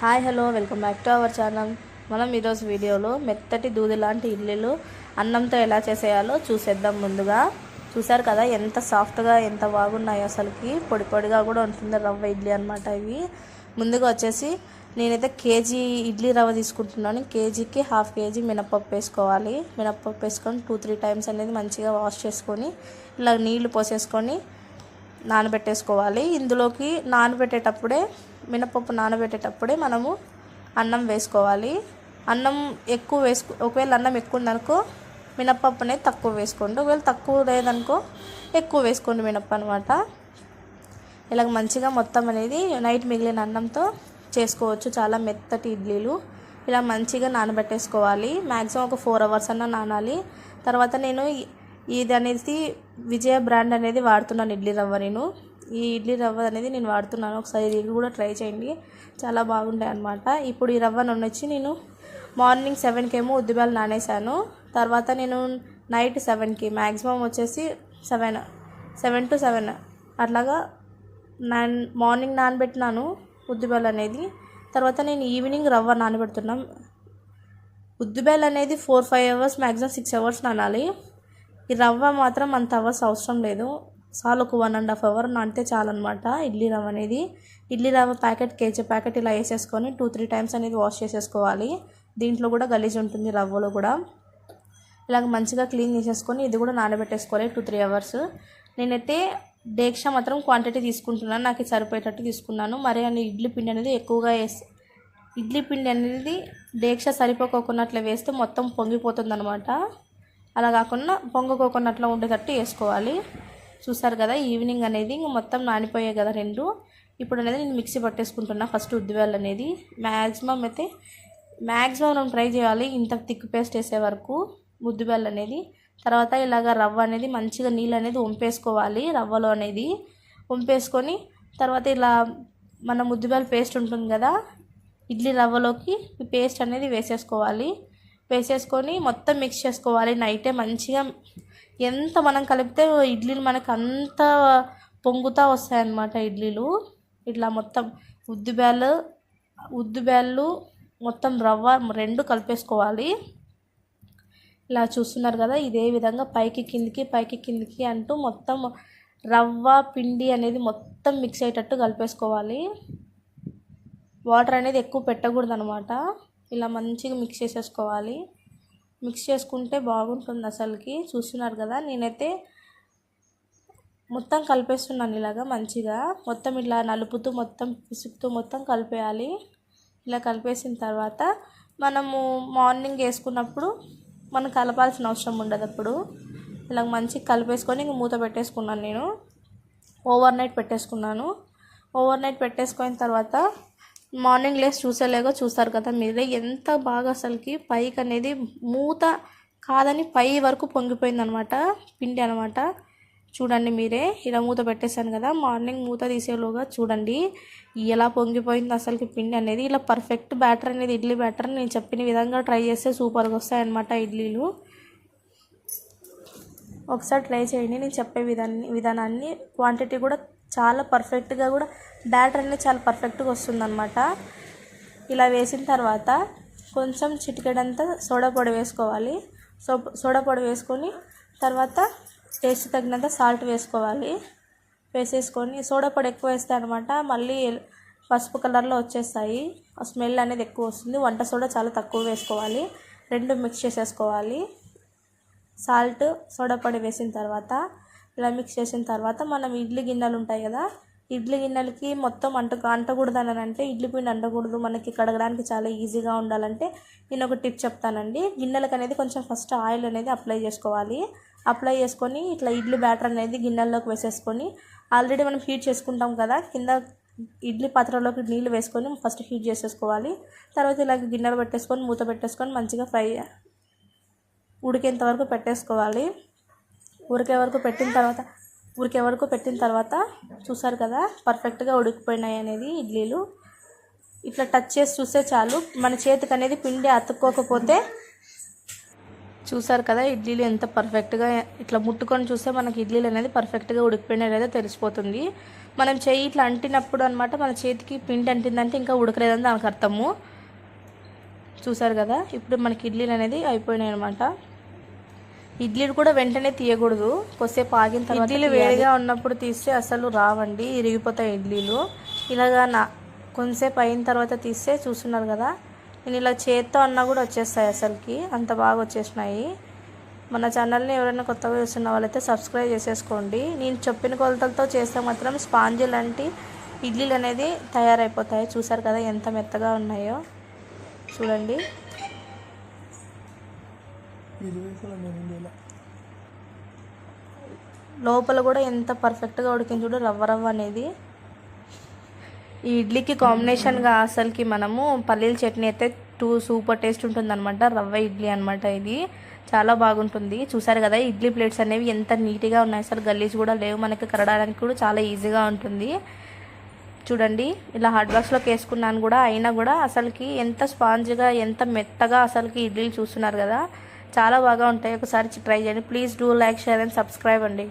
Hi hello welcome back to our channel. మనం ఈరోజు వీడియోలో మెత్తటి దూది లాంటి ఇల్లులు అన్నంతో ఎలా చేసేయాలో చూసేద్దాం ముందుగా. చూసారు కదా ఎంత సాఫ్ట్గా ఎంత బాగున్నాయో అసలుకి. పొడి పొడిగా కూడా ఉంటుంది రవ్వ ఇడ్లీ అనమాట ఇవి. ముందుగా వచ్చేసి నేనైతే కేజీ ఇడ్లీ రవ్వ తీసుకుంటున్నాను. కేజీకి హాఫ్ కేజీ మినప్పప్పు వేసుకోవాలి. మినపప్పు వేసుకొని టూ త్రీ టైమ్స్ అనేది మంచిగా వాష్ చేసుకొని ఇలా నీళ్ళు పోసేసుకొని నానబెట్టేసుకోవాలి. ఇందులోకి నానబెట్టేటప్పుడే మినపప్పు నానబెట్టేటప్పుడే మనము అన్నం వేసుకోవాలి. అన్నం ఎక్కువ వేసుకో ఒకవేళ అన్నం ఎక్కువ ఉందనుకో మినపప్పు అనేది తక్కువ వేసుకోండి. ఒకవేళ తక్కువ లేదనుకో ఎక్కువ వేసుకోండి మినప్ప అనమాట ఇలాగ మంచిగా మొత్తం అనేది నైట్ మిగిలిన అన్నంతో చేసుకోవచ్చు. చాలా మెత్తటి ఇడ్లీలు. ఇలా మంచిగా నానబెట్టేసుకోవాలి. మ్యాక్సిమం ఒక ఫోర్ అవర్స్ అన్న నానాలి. తర్వాత నేను ఇది అనేది విజయ బ్రాండ్ అనేది వాడుతున్నాను ఇడ్లీ రవ్వ నేను. ఈ ఇడ్లీ రవ్వ అనేది నేను వాడుతున్నాను. ఒకసారి ఇది కూడా ట్రై చేయండి. చాలా బాగుంటాయి అనమాట ఇప్పుడు ఈ రవ్వ వచ్చి నేను మార్నింగ్ సెవెన్కేమో ఉద్దిబాలు నానేసాను తర్వాత నేను నైట్ సెవెన్కి మ్యాక్సిమం వచ్చేసి సెవెన్ సెవెన్ టు సెవెన్ అట్లాగా నాన్ మార్నింగ్ నానబెట్టినాను ఉద్దిబెల్ అనేది. తర్వాత నేను ఈవినింగ్ రవ్వ నానబెడుతున్నాం. ఉద్దిబేల్ అనేది four five hours maximum six hours నానాలి. ఈ రవ్వ మాత్రం అంత అవర్స్ అవసరం లేదు. చాలు ఒక వన్ అండ్ హాఫ్ అవర్ నానితే చాలన్నమాట. ఇడ్లీ రవ్వ అనేది idli rava packet KG packet ఇలా వేసేసుకొని టూ త్రీ టైమ్స్ అనేది వాష్ చేసేసుకోవాలి. దీంట్లో కూడా గలీజ్ ఉంటుంది రవ్వలో కూడా. ఇలాగ మంచిగా క్లీన్ చేసేసుకొని ఇది కూడా నానబెట్టేసుకోవాలి టూ త్రీ అవర్స్ నేనైతే డేక్షా మాత్రం క్వాంటిటీ తీసుకుంటున్నాను. నాకు సరిపోయేటట్టు తీసుకున్నాను. మరి అని ఇడ్లీ పిండి అనేది ఎక్కువగా వేసి ఇడ్లీ పిండి అనేది డేక్షా సరిపోకోకున్నట్లు వేస్తే మొత్తం పొంగిపోతుంది అనమాట అలా కాకుండా పొంగకోకుండా అట్లా ఉండేటట్టు వేసుకోవాలి. చూసారు కదా ఈవినింగ్ అనేది ఇంక మొత్తం నానిపోయాయి కదా రెండు. ఇప్పుడు అనేది నేను మిక్సీ పట్టేసుకుంటున్నా ఫస్ట్ ఉద్దివేళ్ళు అనేది. మ్యాక్సిమం అయితే మ్యాక్సిమం మనం ట్రై చేయాలి ఇంత థిక్ పేస్ట్ వేసే వరకు ముద్దుబెల్ల అనేది. తర్వాత ఇలాగ రవ్వ అనేది మంచిగా నీళ్ళు అనేది వంపేసుకోవాలి రవ్వలో అనేది. వంపేసుకొని తర్వాత ఇలా మన ముద్దుబెల్ల పేస్ట్ ఉంటుంది కదా ఇడ్లీ రవ్వలోకి ఈ పేస్ట్ అనేది వేసేసుకోవాలి. వేసేసుకొని మొత్తం మిక్స్ చేసుకోవాలి. నైటే మంచిగా ఎంత మనం కలిపితే ఇడ్లీలు మనకు అంత పొంగుతా వస్తాయన్నమాట ఇడ్లీలు. ఇట్లా మొత్తం ఉద్దిబేళ్ళు ఉద్దిబేళ్ళు మొత్తం రవ్వ రెండు కలిపేసుకోవాలి. ఇలా చూస్తున్నారు కదా ఇదే విధంగా పైకి కిందికి పైకి కిందికి అంటూ మొత్తం రవ్వ పిండి అనేది మొత్తం మిక్స్ అయ్యేటట్టు కలిపేసుకోవాలి. వాటర్ అనేది ఎక్కువ పెట్టకూడదు అనమాట ఇలా మంచిగా మిక్స్ చేసేసుకోవాలి. మిక్స్ చేసుకుంటే బాగుంటుంది అసలుకి. చూస్తున్నారు కదా నేనైతే మొత్తం కలిపేస్తున్నాను ఇలాగా మంచిగా. మొత్తం ఇట్లా నలుపుతూ మొత్తం పిసుకుతూ మొత్తం కలిపేయాలి. ఇలా కలిపేసిన తర్వాత మనము మార్నింగ్ వేసుకున్నప్పుడు మనం కలపాల్సిన అవసరం ఉండదు అప్పుడు. ఇలా మంచిగా కలిపేసుకొని ఇంక మూత పెట్టేసుకున్నాను నేను. ఓవర్ నైట్ పెట్టేసుకున్నాను. ఓవర్ నైట్ పెట్టేసుకున్న తర్వాత మార్నింగ్ లేస్ చూసేలాగా చూస్తారు కదా మీరే. ఎంత బాగా అసలుకి పైకి అనేది మూత కాదని పై వరకు పొంగిపోయింది అనమాట పిండి అనమాట. చూడండి మీరే ఇలా మూత పెట్టేశాను కదా. మార్నింగ్ మూత తీసేలోగా చూడండి ఎలా పొంగిపోయింది అసలుకి పిండి అనేది. ఇలా పర్ఫెక్ట్ బ్యాటర్ అనేది ఇడ్లీ బ్యాటర్ నేను చెప్పిన విధంగా ట్రై చేస్తే సూపర్గా వస్తాయన్నమాట ఇడ్లీలు. ఒకసారి ట్రై చేయండి. నేను చెప్పే విధాన్ని విధానాన్ని క్వాంటిటీ కూడా చాలా పర్ఫెక్ట్గా కూడా బ్యాటర్ అనేది చాలా పర్ఫెక్ట్గా వస్తుందన్నమాట. ఇలా వేసిన తర్వాత కొంచెం చిటికెడంతా సోడా పొడి వేసుకోవాలి. సో సోడా పొడి వేసుకొని తర్వాత టేస్ట్ తగినంత సాల్ట్ వేసుకోవాలి. వేసేసుకొని సోడా పొడి ఎక్కువ వేస్తే అనమాట మళ్ళీ పసుపు కలర్లో వచ్చేస్తాయి. ఆ స్మెల్ అనేది ఎక్కువ వస్తుంది. వంట సోడా చాలా తక్కువ వేసుకోవాలి. రెండు మిక్స్ చేసేసుకోవాలి. సాల్ట్ సోడా పొడి వేసిన తర్వాత ఇలా మిక్స్ చేసిన తర్వాత మనం ఇడ్లీ గిన్నెలు ఉంటాయి కదా ఇడ్లీ గిన్నెలకి మొత్తం అంట అంటకూడదు అని అంటే ఇడ్లీ పిండి అంటకూడదు. మనకి కడగడానికి చాలా ఈజీగా ఉండాలంటే నేను ఒక టిప్ చెప్తానండి. గిన్నెలకు అనేది కొంచెం ఫస్ట్ ఆయిల్ అనేది అప్లై చేసుకోవాలి. అప్లై చేసుకొని ఇట్లా ఇడ్లీ బ్యాటర్ అనేది గిన్నెల్లోకి వేసేసుకొని ఆల్రెడీ మనం హీట్ చేసుకుంటాం కదా కింద ఇడ్లీ పాత్రలోకి నీళ్ళు వేసుకొని ఫస్ట్ హీట్ చేసేసుకోవాలి. తర్వాత ఇలా గిన్నెలు పెట్టేసుకొని మూత పెట్టేసుకొని మంచిగా ఫ్రై ఉడికేంత వరకు పెట్టేసుకోవాలి. ఉడికే వరకు పెట్టిన తర్వాత ఉడికే వరకు పెట్టిన తర్వాత చూసారు కదా పర్ఫెక్ట్గా ఉడికిపోయినాయి అనేది ఇడ్లీలు. ఇట్లా టచ్ చేసి చూస్తే చాలు. మన చేతికి అనేది పిండి అతుక్కోకపోతే చూసారు కదా ఇడ్లీలు ఎంత పర్ఫెక్ట్గా ఇట్లా ముట్టుకొని చూస్తే మనకి ఇడ్లీలు అనేది పర్ఫెక్ట్గా ఉడికిపోయినాయి తెలిసిపోతుంది. మనం చేయి ఇట్లా అంటినప్పుడు అనమాట మన చేతికి పిండి అంటిందంటే ఇంకా ఉడకలేదని దానికి అర్థము. చూసారు కదా ఇప్పుడు మనకి ఇడ్లీలు అనేది అయిపోయినాయి అనమాట ఇడ్లీలు కూడా వెంటనే తీయకూడదు. కొద్దిసేపు ఆగిన తర్వాత ఇడ్లీలు వేడిగా ఉన్నప్పుడు తీస్తే అసలు రావండి ఇరిగిపోతాయి ఇడ్లీలు. ఇలాగా నా కొంతసేపు అయిన తర్వాత తీస్తే చూస్తున్నారు కదా నేను ఇలా చేత్తో అన్నా కూడా వచ్చేస్తాయి అసలుకి. అంత బాగా వచ్చేసినాయి. మన ఛానల్ని ఎవరైనా కొత్తగా చూస్తున్న వాళ్ళైతే సబ్స్క్రైబ్ చేసేసుకోండి. నేను చెప్పిన కొలతలతో చేస్తే మాత్రం స్పాంజీ లాంటి ఇడ్లీలు అనేది తయారైపోతాయి. చూసారు కదా ఎంత మెత్తగా ఉన్నాయో. చూడండి. లోపల కూడా ఎంత పర్ఫెక్ట్గా ఉడికింది చూడు రవ్వ రవ్వ అనేది. ఈ ఇడ్లీకి కాంబినేషన్గా అసలుకి మనము పల్లీల చట్నీ అయితే టూ సూపర్ టేస్ట్ ఉంటుంది అనమాట రవ్వ ఇడ్లీ అనమాట ఇది. చాలా బాగుంటుంది. చూసారు కదా ఇడ్లీ ప్లేట్స్ అనేవి ఎంత నీట్గా ఉన్నాయి. అసలు గల్లీస్ కూడా లేవు మనకి కరడానికి కూడా చాలా ఈజీగా ఉంటుంది. చూడండి ఇలా హాట్ బాక్స్లోకి వేసుకున్నాను కూడా అయినా కూడా అసలుకి ఎంత స్పాంజ్గా ఎంత మెత్తగా అసలుకి ఇడ్లీలు చూస్తున్నారు కదా. చాలా బాగా ఉంటాయి. ఒకసారి ట్రై చేయండి. Please do like share and subscribe అండి.